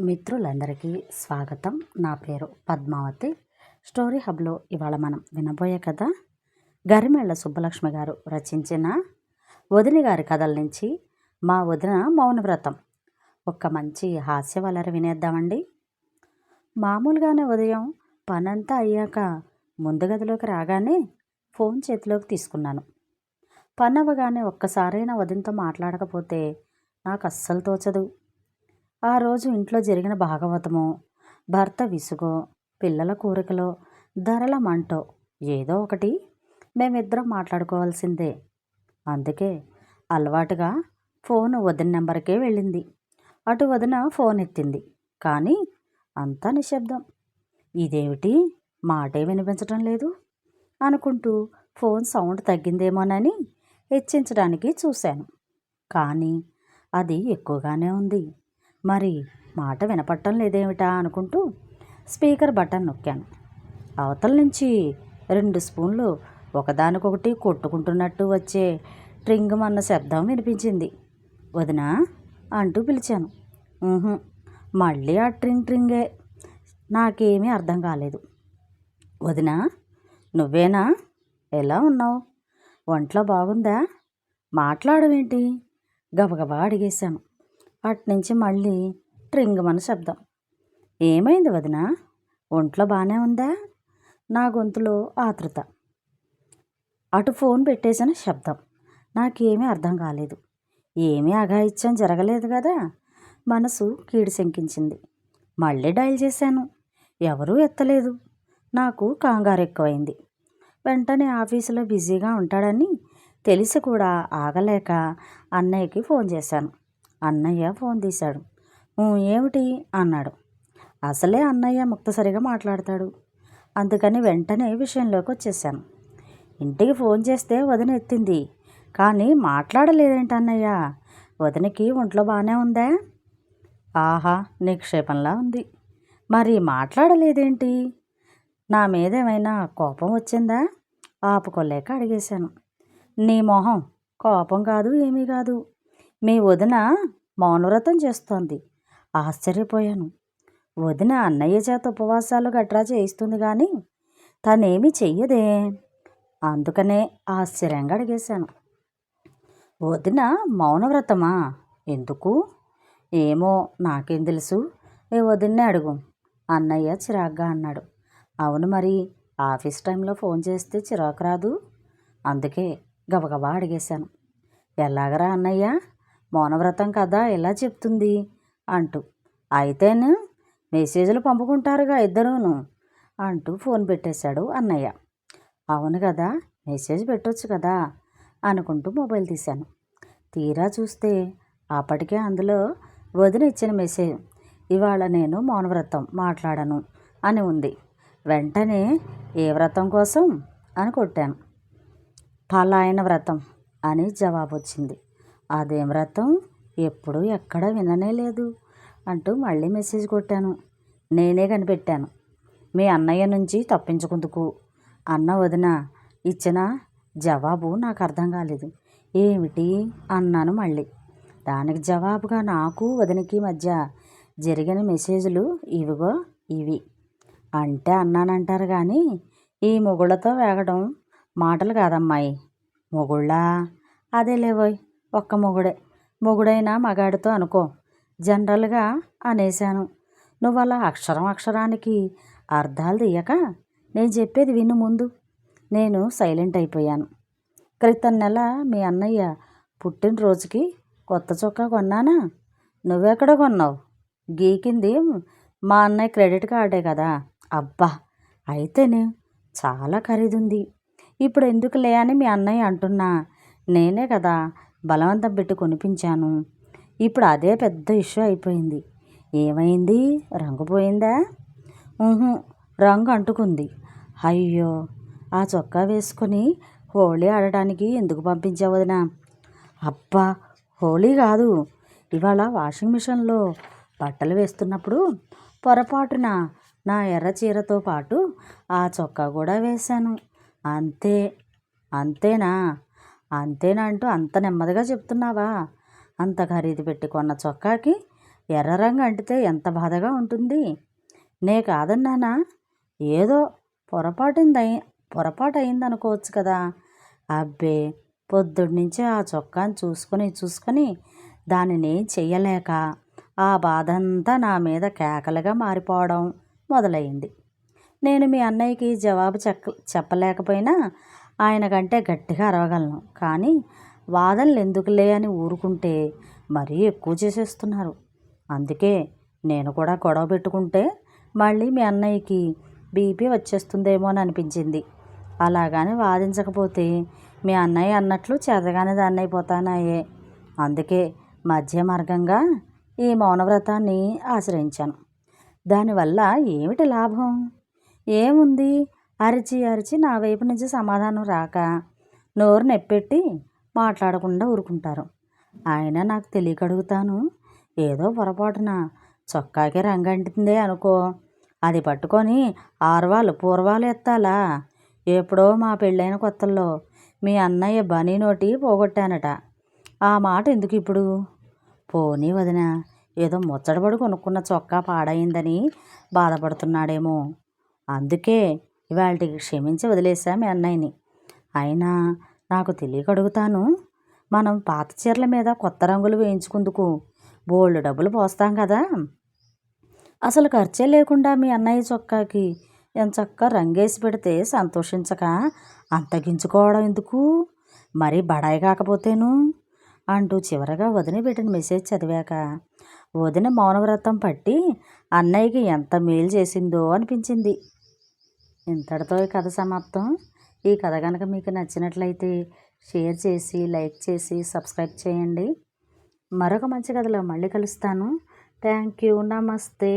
మిత్రులందరికీ స్వాగతం. నా పేరు పద్మావతి. స్టోరీ హబ్లో ఇవాళ మనం వినబోయే కథ గరిమెళ్ళ సుబ్బలక్ష్మి గారు రచించిన వదిన గారి కథల నుంచి మా వదిన మౌనవ్రతం. ఒక్క మంచి హాస్య వలర వినేద్దామండి. మామూలుగానే ఉదయం పనంతా అయ్యాక ముందు గదిలోకి రాగానే ఫోన్ చేతిలోకి తీసుకున్నాను. పని అవ్వగానే ఒక్కసారైనా వదినతో మాట్లాడకపోతే నాకు అస్సలు తోచదు. ఆ రోజు ఇంట్లో జరిగిన భాగవతమో భర్త విసుగో పిల్లల కోరికలో ధరల మంటో ఏదో ఒకటి మేమిద్దరం మాట్లాడుకోవాల్సిందే. అందుకే అలవాటుగా ఫోన్ వదిన నెంబర్కే వెళ్ళింది. అటు వదిన ఫోన్ ఎత్తింది కానీ అంతా నిశ్శబ్దం. ఇదేమిటి? మాటే వినిపించటం లేదు అనుకుంటూ ఫోన్ సౌండ్ తగ్గిందేమోనని హెచ్చించడానికి చూశాను. కానీ అది ఎక్కువగానే ఉంది. మరి మాట వినపట్టం లేదేమిటా అనుకుంటూ స్పీకర్ బటన్ నొక్కాను. అవతల నుంచి రెండు స్పూన్లు ఒకదానికొకటి కొట్టుకుంటున్నట్టు వచ్చే ట్రింగ్ అన్న శబ్దం వినిపించింది. వదినా అంటూ పిలిచాను. మళ్ళీ ఆ ట్రింగ్ ట్రింగే. నాకేమీ అర్థం కాలేదు. వదినా నువ్వేనా? ఎలా ఉన్నావు? ఒంట్లో బాగుందా? మాట్లాడవేంటి? గబగబా అడిగేశాను. అట్నుంచి మళ్ళీ ట్రింగమని శబ్దం. ఏమైంది వదిన? ఒంట్లో బాగానే ఉందా? నా గొంతులో ఆతృత అటు ఫోన్ పెట్టేసిన శబ్దం. నాకేమీ అర్థం కాలేదు. ఏమీ అఘాయిత్యం జరగలేదు కదా? మనసు కీడు శంకించింది. మళ్ళీ డయల్ చేశాను. ఎవరూ ఎత్తలేదు. నాకు కంగారు ఎక్కువైంది. వెంటనే ఆఫీసులో బిజీగా ఉంటాడని తెలిసి కూడా ఆగలేక అన్నయ్యకి ఫోన్ చేశాను. అన్నయ్య ఫోన్ తీశాడు. ఏమిటి? అన్నాడు. అసలే అన్నయ్య ముక్తసరిగా మాట్లాడతాడు. అందుకని వెంటనే విషయంలోకి వచ్చేసాను ఇంటికి ఫోన్ చేస్తే వదిన ఎత్తింది. కానీ మాట్లాడలేదేంటి అన్నయ్య? వదినకి ఒంట్లో బాగానే ఉందా? ఆహా నిక్షేపంలా ఉంది. మరి మాట్లాడలేదేంటి? నా మీద ఏమైనా కోపం వచ్చిందా? ఆపుకోలేక అడిగేశాను. నీ మొహం కోపం కాదు ఏమీ కాదు. మీ వదిన మౌనవ్రతం చేస్తోంది. ఆశ్చర్యపోయాను. వదిన అన్నయ్య చేత ఉపవాసాలు గట్రా చేయిస్తుంది కానీ తనేమి చెయ్యదే. అందుకనే ఆశ్చర్యంగా అడిగేశాను. వదిన మౌనవ్రతమా? ఎందుకు? ఏమో నాకేం తెలుసు. ఏ వదిన్నే అడుగు. అన్నయ్య చిరాగ్గా అన్నాడు. అవును మరి ఆఫీస్ టైంలో ఫోన్ చేస్తే చిరాకు రాదు? అందుకే గబగబా అడిగేశాను. ఎలాగరా అన్నయ్య? మౌనవ్రతం కదా ఇలా చెప్తుంది? అంటూ. అయితేను మెసేజ్లు పంపుకుంటారుగా ఇద్దరూను అంటూ ఫోన్ పెట్టేశాడు అన్నయ్య. అవును కదా మెసేజ్ పెట్టొచ్చు కదా అనుకుంటూ మొబైల్ తీశాను. తీరా చూస్తే అప్పటికే అందులో వదిన ఇచ్చిన మెసేజ్ ఇవాళ నేను మౌనవ్రతం మాట్లాడను అని ఉంది. వెంటనే ఏ వ్రతం కోసం? అని కొట్టాను. పలాయన వ్రతం అని జవాబు వచ్చింది అదేం వ్రతం? ఎప్పుడు ఎక్కడ విననే లేదు అంటూ మళ్ళీ మెసేజ్ కొట్టాను. నేనే కనిపెట్టాను. మీ అన్నయ్య నుంచి తప్పించుకుందుకు. అన్న వదిన ఇచ్చిన జవాబు నాకు అర్థం కాలేదు. ఏమిటి? అన్నాను మళ్ళీ. దానికి జవాబుగా నాకు వదినకి మధ్య జరిగిన మెసేజ్లు ఇవిగో ఇవి. అంటే అన్నానంటారు కానీ ఈ మొగుళ్ళతో వేగడం మాటలు కాదమ్మాయి. మొగుళ్ళా? అదే లేవోయ్ ఒక్క మొగుడే. మొగుడైనా మగాడితో అనుకో. జనరల్గా అనేశాను. నువ్వు అలా అక్షరం అక్షరానికి అర్థాలు తీయక నేను చెప్పేది విను ముందు. నేను సైలెంట్ అయిపోయాను. క్రితం నెల మీ అన్నయ్య పుట్టినరోజుకి కొత్త చొక్కా కొన్నానా? నువ్వెక్కడ కొన్నావు? గీకింది మా అన్నయ్య క్రెడిట్ కార్డే కదా. అబ్బా! అయితేనే చాలా ఖరీదుంది. ఇప్పుడు ఎందుకులే అని మీ అన్నయ్య అంటున్నా. నేనే కదా బలవంతం పెట్టి కొనిపించాను. ఇప్పుడు అదే పెద్ద ఇష్యూ అయిపోయింది. ఏమైంది? రంగు పోయిందా? రంగు అంటుకుంది. అయ్యో ఆ చొక్కా వేసుకొని హోళీ ఆడటానికి ఎందుకు పంపించావు వదినా? అబ్బా హోళీ కాదు. ఇవాళ వాషింగ్ మిషన్లో బట్టలు వేస్తున్నప్పుడు పొరపాటున నా ఎర్ర చీరతో పాటు ఆ చొక్కా కూడా వేశాను. అంతే అంతేనా? అంటూ అంత నెమ్మదిగా చెప్తున్నావా? అంత ఖరీదు పెట్టి కొన్న చొక్కాకి ఎర్ర రంగు అంటితే ఎంత బాధగా ఉంటుంది? నే కాదన్నానా ఏదో పొరపాటింది పొరపాటు అయింది అనుకోవచ్చు కదా. అబ్బే పొద్దున్నుంచి ఆ చొక్కాని చూసుకొని చూసుకొని దానిని చెయ్యలేక ఆ బాధ అంతా నా మీద కేకలుగా మారిపోవడం మొదలైంది నేను మీ అన్నయ్యకి జవాబు చెక్క చెప్పలేకపోయినా ఆయన కంటే గట్టిగా అరవగలను. కానీ వాదనలు ఎందుకులే అని ఊరుకుంటే మరీ ఎక్కువ చేసేస్తున్నారు. అందుకే నేను కూడా గొడవ పెట్టుకుంటే మళ్ళీ మీ అన్నయ్యకి బీపీ వచ్చేస్తుందేమో అని అనిపించింది. అలాగని వాదించకపోతే మీ అన్నయ్య అన్నట్లు చేతగానే దాన్ని అయిపోతానాయే అందుకే మధ్య మార్గంగా ఈ మౌనవ్రతాన్ని ఆశ్రయించాను. దానివల్ల ఏమిటి లాభం? ఏముంది? అరిచి అరిచి నా వైపు నుంచి సమాధానం రాక నోరు నెప్పెట్టి మాట్లాడకుండా ఊరుకుంటారు. ఆయన నాకు తెలియక అడుగుతాను ఏదో పొరపాటున చొక్కాకి రంగంటిందే అనుకో. అది పట్టుకొని ఆర్వాలు పూర్వాలు ఎత్తాలా? ఎప్పుడో మా పెళ్ళైన కొత్తల్లో మీ అన్నయ్య బనీ నోటి పోగొట్టానట. ఆ మాట ఎందుకు ఇప్పుడు? పోనీ వదిన ఏదో ముచ్చటపడి కొనుక్కున్న చొక్కా పాడైందని బాధపడుతున్నాడేమో. అందుకే ఇవాళకి క్షమించి వదిలేసా మీ అన్నయ్యని. అయినా నాకు తెలియక అడుగుతాను మనం పాత చీరల మీద కొత్త రంగులు వేయించుకుందుకు బోల్డ్ డబ్బులు పోస్తాం కదా. అసలు ఖర్చే లేకుండా మీ అన్నయ్య చొక్కాకి ఎంచక్క రంగేసి పెడితే సంతోషించక అంతగించుకోవడం ఎందుకు? మరీ బడాయి కాకపోతేను? అంటూ చివరగా వదిన పెట్టిన మెసేజ్ చదివాక వదిన మౌనవ్రతం పట్టి అన్నయ్యకి ఎంత మేలు చేసిందో అనిపించింది. ఇంతటితో ఈ కథ సమాప్తం. ఈ కథ కనుక మీకు నచ్చినట్లయితే షేర్ చేసి లైక్ చేసి సబ్స్క్రైబ్ చేయండి. మరొక మంచి కథలో మళ్ళీ కలుస్తాను. Thank you. నమస్తే.